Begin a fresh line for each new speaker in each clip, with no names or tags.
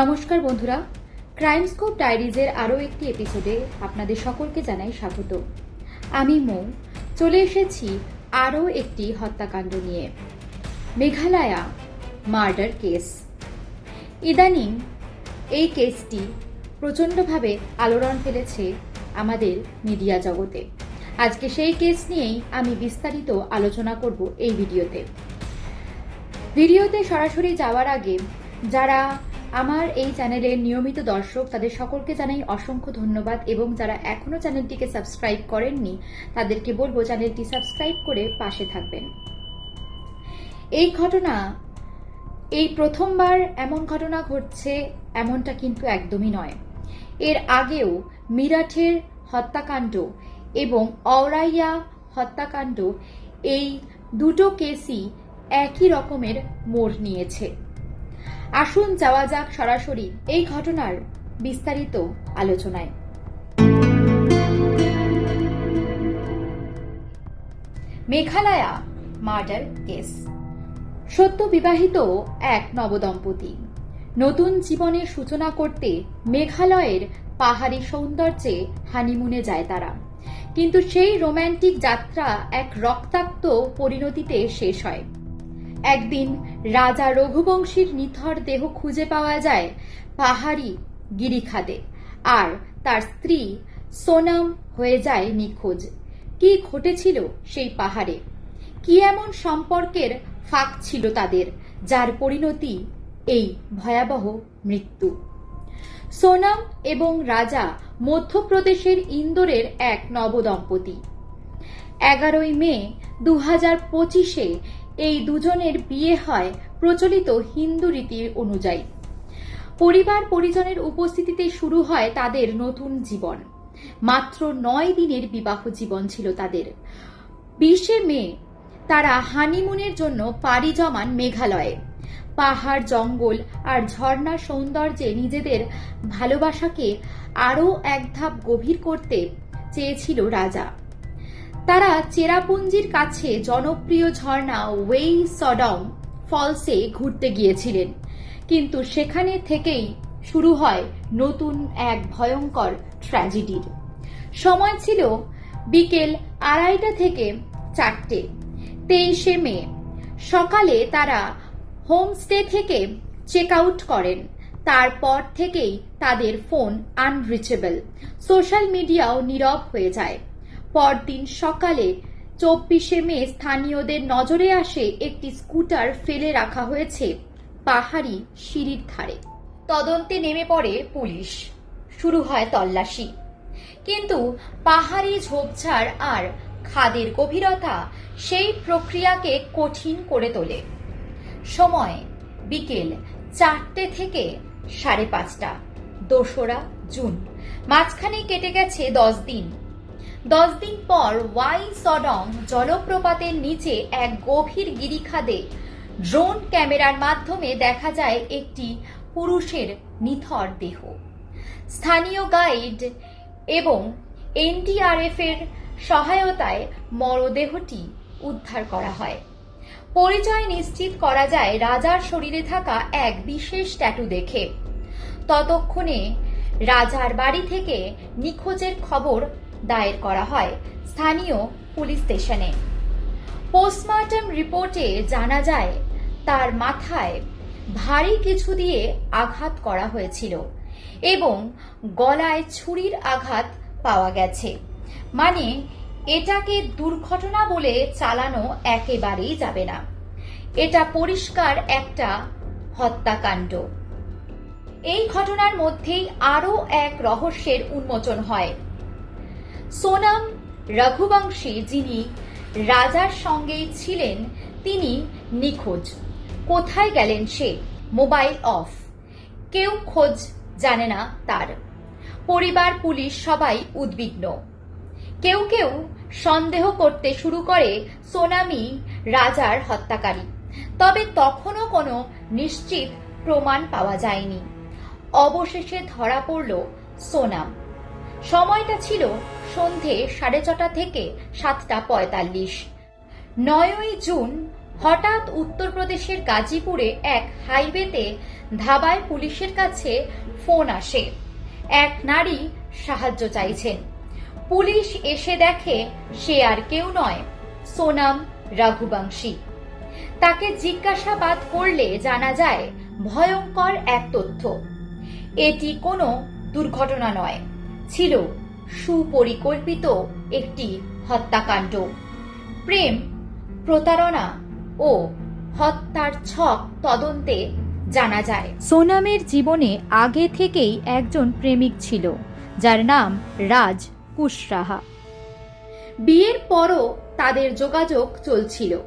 নমস্কার বন্ধুরা। Crime scope ডায়েরিজের আরও একটি এপিসোডে আপনাদের সকলকে জানাই স্বাগত। আমি মৌ। চলে এসেছি আরও একটি হত্যাকাণ্ড নিয়ে। মেঘালয়া মার্ডার কেস ইদানিং এই কেসটি প্রচণ্ডভাবে আলোড়ন ফেলেছে আমাদের মিডিয়া জগতে। আজকে সেই কেস নিয়েই আমি বিস্তারিত আলোচনা করব এই ভিডিওতে। ভিডিওতে সরাসরি যাওয়ার আগে যারা আমার এই চ্যানেলের নিয়মিত দর্শক তাদের সকলকে জানাই অসংখ্য ধন্যবাদ এবং যারা এখনও চ্যানেলটিকে সাবস্ক্রাইব করেননি, তাদেরকে বলব চ্যানেলটি সাবস্ক্রাইব করে পাশে থাকবেন। এই ঘটনা, এই প্রথমবার এমন ঘটনা ঘটছে এমনটা কিন্তু একদমই নয়। এর আগেও মিরাঠের হত্যাকাণ্ড এবং অরাইয়া হত্যাকাণ্ড এই দুটো কেসই একই রকমের মোড় নিয়েছে। আসুন যাওয়া যাক সরাসরি এই ঘটনার বিস্তারিত আলোচনায়। মেঘালয়া মার্ডার কেস সত্য বিবাহিত এক নবদম্পতি। নতুন জীবনের সূচনা করতে মেঘালয়ের পাহাড়ি সৌন্দর্যে হানিমুনে যায় তারা। কিন্তু সেই রোম্যান্টিক যাত্রা এক রক্তাক্ত পরিণতিতে শেষ হয়। একদিন রাজা রঘুবংশীর নিথর দেহ খুঁজে পাওয়া যায় পাহাড়ি গিরিখাদে, আর তার স্ত্রী সোনাম হয়ে যায় নিখোঁজ। কি ঘটেছিল সেই পাহাড়ে? কি এমন সম্পর্কের ফাঁক ছিল তাদের, যার পরিণতি এই ভয়াবহ মৃত্যু? সোনাম এবং রাজা মধ্যপ্রদেশের ইন্দোরের এক নবদম্পতি। এগারোই মে দু হাজার পঁচিশে এই দুজনের বিয়ে হয় প্রচলিত হিন্দু রীতি অনুযায়ী। পরিবার পরিজনের উপস্থিতিতে শুরু হয় তাদের নতুন জীবন। মাত্র নয় দিনের বিবাহ জীবন ছিল তাদের। বিশে মে, তারা হানিমুনের জন্য পাড়ি জমান মেঘালয়ে। পাহাড়, জঙ্গল আর ঝর্ণার সৌন্দর্যে নিজেদের ভালোবাসাকে আরও এক ধাপ গভীর করতে চেয়েছিল রাজা। তারা চেরাপুঞ্জির কাছে জনপ্রিয় ঝর্ণা ওয়েই সডং ফলসে ঘুরতে গিয়েছিলেন। কিন্তু সেখানে থেকেই শুরু হয় নতুন এক ভয়ঙ্কর ট্র্যাজেডির। সময় ছিল বিকেল আড়াইটা থেকে চারটে, তেইশে মে। সকালে তারা হোমস্টে থেকে চেক আউট করেন। তারপর থেকেই তাদের ফোন আনরিচেবল। সোশ্যাল মিডিয়াও নীরব হয়ে যায়। পরদিন সকালে চব্বিশে মে স্থানীয়দের নজরে আসে একটি স্কুটার ফেলে রাখা হয়েছে পাহাড়ি সিঁড়ির ধারে। তদন্তে নেমে পড়ে পুলিশ। শুরু হয় তল্লাশি। কিন্তু পাহাড়ি ঝোপঝাড় আর খাদের গভীরতা সেই প্রক্রিয়াকে কঠিন করে তোলে। সময় বিকেল চারটে থেকে সাড়ে পাঁচটা, দোসরা জুন। মাঝখানে কেটে গেছে দশ দিন। দশ দিন পর ওয়াই সডং জলপ্রপাতের নিচে এক গভীর গিরিখাদে। ড্রোন ক্যামেরার মাধ্যমে দেখা যায় একটি পুরুষের নিথর দেহ। স্থানীয় গাইড এবং এনডিআরএফ এর সহায়তায় মরদেহটি উদ্ধার করা হয়। পরিচয় নিশ্চিত করা যায় রাজার শরীরে থাকা এক বিশেষ ট্যাটু দেখে। ততক্ষণে রাজার বাড়ি থেকে নিখোঁজের খবর দায়ের করা হয়। স্থানীয় পুলিশ স্টেশনে। পোস্টমর্টম রিপোর্টে জানা যায়, তার মাথায় ভারী কিছু দিয়ে আঘাত করা হয়েছিল এবং গলায় ছুরির আঘাত পাওয়া গেছে। মানে এটাকে দুর্ঘটনা বলে চালানো একেবারেই যাবে না। এটা পরিষ্কার একটা হত্যাকাণ্ড। এই ঘটনার মধ্যেই আরও এক রহস্যের উন্মোচন হয়। সোনাম রঘুবংশী যিনি রাজার সঙ্গেই ছিলেন, তিনি নিখোঁজ। কোথায় গেলেন সে? Mobile off. কেউ খোঁজ জানে না তার। পরিবার, পুলিশ সবাই উদ্বিগ্ন। কেউ কেউ সন্দেহ করতে শুরু করে সোনামি রাজার হত্যাকারী। তবে তখনও কোনো নিশ্চিত প্রমাণ পাওয়া যায়নি। অবশেষে ধরা পড়ল সোনাম। সময়টা ছিল সন্ধে সাড়ে ছটা থেকে সাতটা পঁয়তাল্লিশ। নয়ই জুন হঠাৎ উত্তরপ্রদেশের গাজীপুরে এক হাইওয়েতে ধাবায় পুলিশের কাছে ফোন আসে। এক নারী সাহায্য চাইছেন। পুলিশ এসে দেখে সে আর কেউ নয়, সোনাম রঘুবংশী। তাকে জিজ্ঞাসাবাদ করলে জানা যায়, ভয়ঙ্কর এক তথ্য। এটি কোনো দুর্ঘটনা নয়। ছিল সুপরিকল্পিত একটি হত্যাকাণ্ড। প্রেম, প্রতারণা ও হত্যার ছক তদন্তে জানা যায়। সোনামের জীবনে আগে থেকেই একজন প্রেমিক ছিল, যার নাম রাজ কুশরাহা। বিয়ের পরও তাদের যোগাযোগ চলছিল।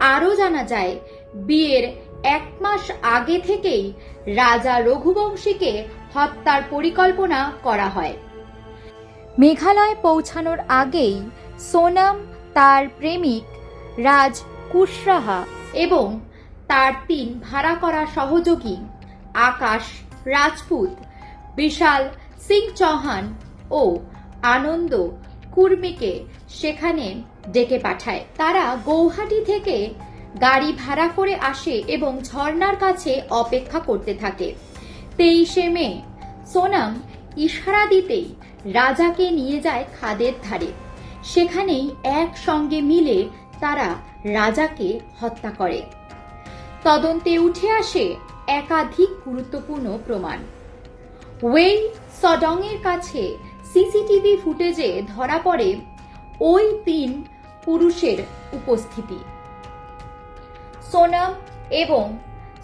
আরও জানা যায়, বিয়ের এক মাস আগে থেকেই রাজা রঘুবংশীকে হত্যার পরিকল্পনা করা হয়। মেঘালয় পৌঁছানোর আগেই সোনাম, তার প্রেমিক রাজ কুশরাহা এবং তার তিন ভাড়া করা সহযোগী আকাশ রাজপুত, বিশাল সিং চৌহান ও আনন্দ কুর্মিকে সেখানে ডেকে পাঠায়। তারা গৌহাটি থেকে গাড়ি ভাড়া করে আসে এবং ঝর্ণার কাছে অপেক্ষা করতে থাকে। তেইশে মে। সোনাম ইশারা দিতেই রাজাকে নিয়ে যায় খাদের ধারে। সেখানেই একসঙ্গে মিলে তারা রাজাকে হত্যা করে। তদন্তে উঠে আসে একাধিক গুরুত্বপূর্ণ প্রমাণ। ওয়েই সডংয়ের কাছে সিসিটিভি ফুটেজে ধরা পড়ে ওই তিন পুরুষের উপস্থিতি। সোনাম এবং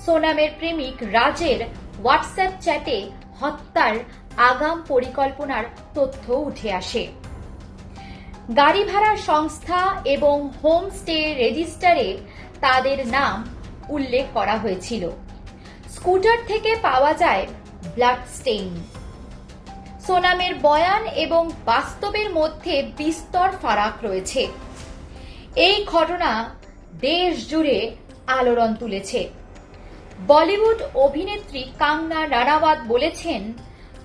সোনামের প্রেমিক রাজের হোয়াটসঅ্যাপ চ্যাটে হত্যার আগাম পরিকল্পনার তথ্য উঠে আসে। গাড়ি ভাড়ার সংস্থা এবং হোমস্টে রেজিস্টারে তাদের নাম উল্লেখ করা হয়েছিল। স্কুটার থেকে পাওয়া যায় ব্লাড স্টেইন। সোনামের বয়ান এবং বাস্তবের মধ্যে বিস্তর ফারাক রয়েছে। এই ঘটনা দেশ জুড়ে আলোড়ন তুলেছে। বলিউড অভিনেত্রী কাঙ্গনা রানাওয়াত বলেছেন,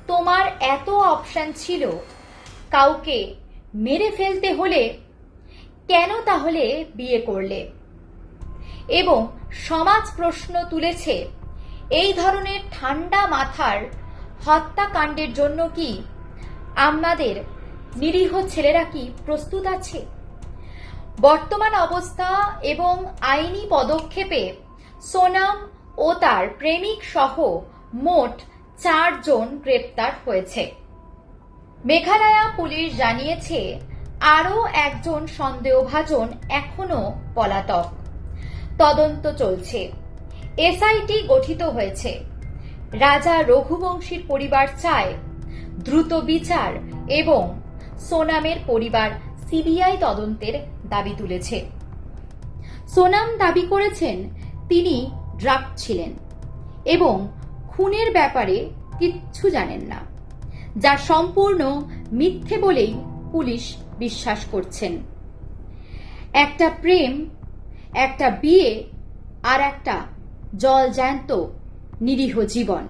তোমার এত অপশন ছিল, কাউকে মেরে ফেলতে হলে কেন তাহলে বিয়ে করলে? এবং সমাজ প্রশ্ন তুলেছে, এই ধরনের ঠান্ডা মাথার হত্যাকাণ্ডের জন্য কি আমাদের নিরীহ ছেলেরা কি প্রস্তুত আছে? বর্তমান অবস্থা এবং আইনি পদক্ষেপে সোনাম ও তার প্রেমিক সহ মোট চারজন গ্রেপ্তার হয়েছে। মেঘালয়া পুলিশ জানিয়েছে, আরও একজন সন্দেহভাজন এখনও পলাতক। তদন্ত চলছে। এসআইটি গঠিত হয়েছে। রাজা রঘুবংশীর পরিবার চায় দ্রুত বিচার এবং সোনামের পরিবার সিবিআই তদন্তের দাবি তুলেছে। সোনাম দাবি করেছেন, তিনি ড্রাগ ছিলেন এবং খুনের ব্যাপারে কিচ্ছু জানেন না, যা সম্পূর্ণ মিথ্যে বলেই পুলিশ বিশ্বাস করছেন। একটা প্রেম, একটা বিয়ে আর একটা জল জ্যান্ত নিরীহ জীবন,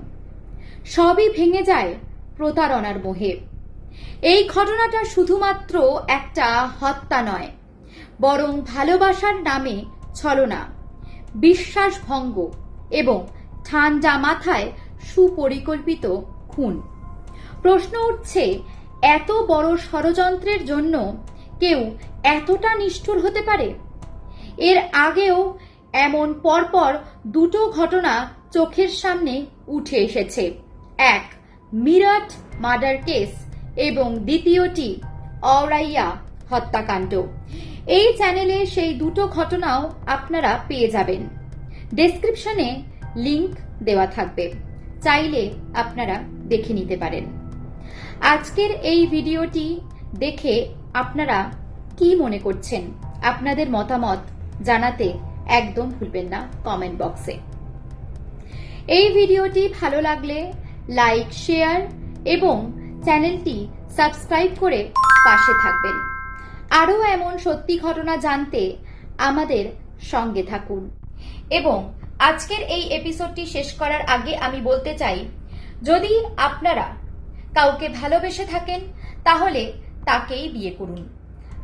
সবই ভেঙে যায় প্রতারণার মোহে। এই ঘটনাটা শুধুমাত্র একটা হত্যা নয়, বরং ভালোবাসার নামে ছলনা। বিশ্বাসভঙ্গ এবং ঠান্ডা মাথায় সুপরিকল্পিত খুন। প্রশ্ন উঠছে, এত বড় ষড়যন্ত্রের জন্য কেউ এতটা নিষ্ঠুর হতে পারে? এর আগেও এমন পরপর দুটো ঘটনা চোখের সামনে উঠে এসেছে। এক, মিরাট মার্ডার কেস এবং দ্বিতীয়টি অরাইয়া হত্যাকাণ্ড। এই চ্যানেলে সেই দুটো ঘটনাও আপনারা পেয়ে যাবেন। ডেসক্রিপশনে লিংক দেওয়া থাকবে। চাইলে আপনারা দেখে নিতে পারেন। আজকের এই ভিডিওটি দেখে আপনারা কি মনে করছেন? আপনাদের মতামত জানাতে একদম ভুলবেন না কমেন্ট বক্সে এই ভিডিওটি ভালো লাগলে লাইক শেয়ার এবং চ্যানেলটি সাবস্ক্রাইব করে পাশে থাকবেন। আরও এমন সত্যি ঘটনা জানতে আমাদের সঙ্গে থাকুন। এবং আজকের এই এপিসোডটি শেষ করার আগে আমি বলতে চাই, যদি আপনারা কাউকে ভালোবেসে থাকেন, তাহলে তাকেই বিয়ে করুন।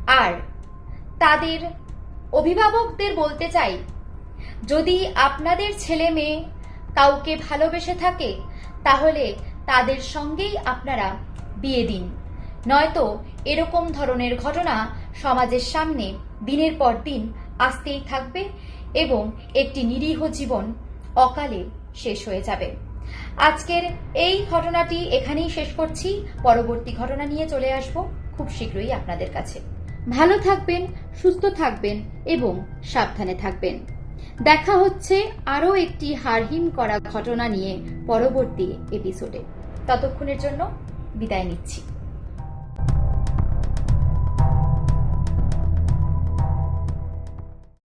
আর তাদের অভিভাবকদের বলতে চাই, যদি আপনাদের ছেলে মেয়ে কাউকে ভালোবেসে থাকে, তাহলে তাদের সঙ্গেই আপনারা বিয়ে দিন। নয়তো এরকম ধরনের ঘটনা সমাজের সামনে দিনের পর দিন আসতেই থাকবে এবং একটি নিরীহ জীবন অকালে শেষ হয়ে যাবে। আজকের এই ঘটনাটি এখানেই শেষ করছি। পরবর্তী ঘটনা নিয়ে চলে আসব খুব শীঘ্রই আপনাদের কাছে। ভালো থাকবেন, সুস্থ থাকবেন এবং সাবধানে থাকবেন। দেখা হচ্ছে আরও একটি হারহিম করা ঘটনা নিয়ে পরবর্তী এপিসোডে ততক্ষণের জন্য বিদায় নিচ্ছি।